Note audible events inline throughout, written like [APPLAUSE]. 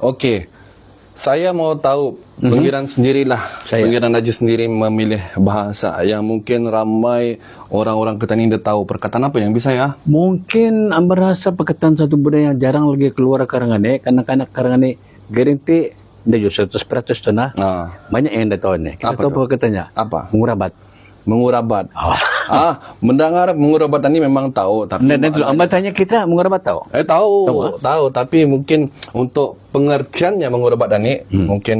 Okey. Saya mau tahu pengiran sendirilah. Saya. Pengiran Haji sendiri memilih bahasa yang mungkin ramai orang-orang Ketan ini tahu. Perkataan apa yang bisa ya? Mungkin ang berasa perkataan satu budaya yang jarang lagi keluar karangane, kanak-kanak karangane, garanti hindi yung 100% to na. Ah, Banyak yang dah tahu ni. Kita Apa tahu tu? perkataannya. apa? Mengurabat. Mengurabat. Ah. Ah, mendengar mengurabat ini memang tahu tapi nanti dulu, tanya kita mengurabat tahu. Eh tahu, Tahu, tahu, ah? tapi mungkin untuk pengertiannya mengurabat ini Hmm. mungkin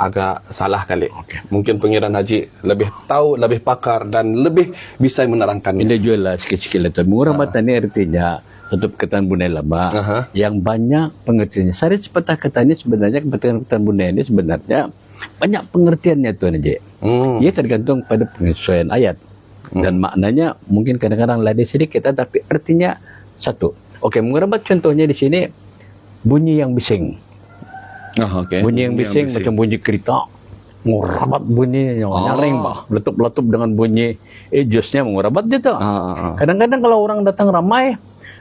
agak salah kali. Okey. Mungkin pengiran haji lebih tahu, lebih pakar dan lebih bisa menerangkannya. Ini jual lah sikit-sikit lah tu. Mengurabat ni artinya satu perkataan bunyi lama Aha. yang banyak pengertiannya. Sari sepatah kata ini sebenarnya perkataan bunyi ini sebenarnya banyak pengertiannya tuan Haji. Hmm. Ia tergantung pada penyesuaian ayat. Dan maknanya mungkin kadang-kadang lain sedikit tapi artinya satu. Okey, mengurabat contohnya di sini bunyi yang bising. Oh, okey. Bunyi yang bising macam bunyi kereta. Mengurabat bunyi yang Oh. nyaring bah. Letup-letup dengan bunyi ejosnya mengurabat dia tu. Ah, ah, ah. Kadang-kadang kalau orang datang ramai,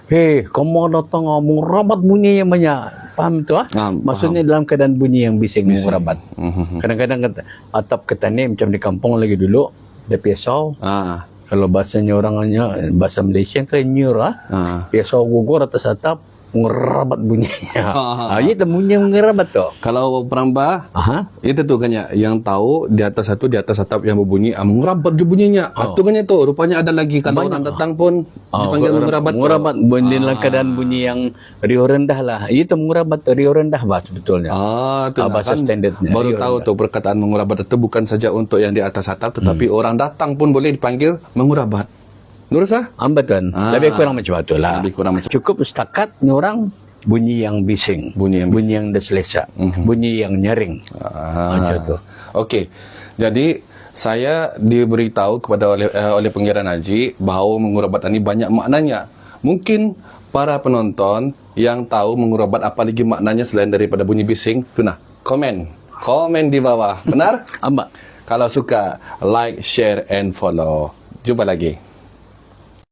hei, kamu datang ah, mengurabat bunyi yang banyak. Faham tu ah? Ah, Maksudnya dalam keadaan bunyi yang bising, mengurabat. Mhm. Kadang-kadang kata, atap ketani macam di kampung lagi dulu, ada pisau. Ah, Kalau bahasanya orangnya, bahasa Malaysia kan nyur ah. ah. Pisau gugur atas atap, mengerabat bunyinya. Ah, Ah, itu bunyi [LAUGHS] yang mengerabat tu. Kalau perambah Aha. itu tuh kan ya, yang tahu di atas satu di atas atap yang berbunyi, ah, mengerabat dia bunyinya. Ah, Oh. tu kan ya tu, rupanya ada lagi kalau Banyak. orang datang pun Oh, dipanggil mengerabat. tu. mengerabat bunyi dalam Ah. keadaan bunyi yang rio rendah lah. Itu mengerabat tu rio rendah bah sebetulnya. Ah, tu Ah, bahasa kan standardnya. baru tahu tuh perkataan mengurabat itu bukan saja untuk yang di atas atap, tetapi Hmm. orang datang pun boleh dipanggil mengurabat. Nurus ah? Ambat tuan. Ah. Lebih kurang macam itu lah. Lebih kurang macam Cukup setakat ni orang bunyi yang bising. Bunyi yang bunyi yang deselesa. Mhm. Bunyi yang nyaring. Macam tu. Ah. Okey. Jadi saya diberitahu kepada oleh uh, oleh pengiran haji bahawa mengurabat ini banyak maknanya. Mungkin para penonton yang tahu mengurabat apa lagi maknanya selain daripada bunyi bising, tu nah, komen. Komen di bawah. Benar? [LAUGHS] Ambat. Kalau suka, like, share and follow. Jumpa lagi.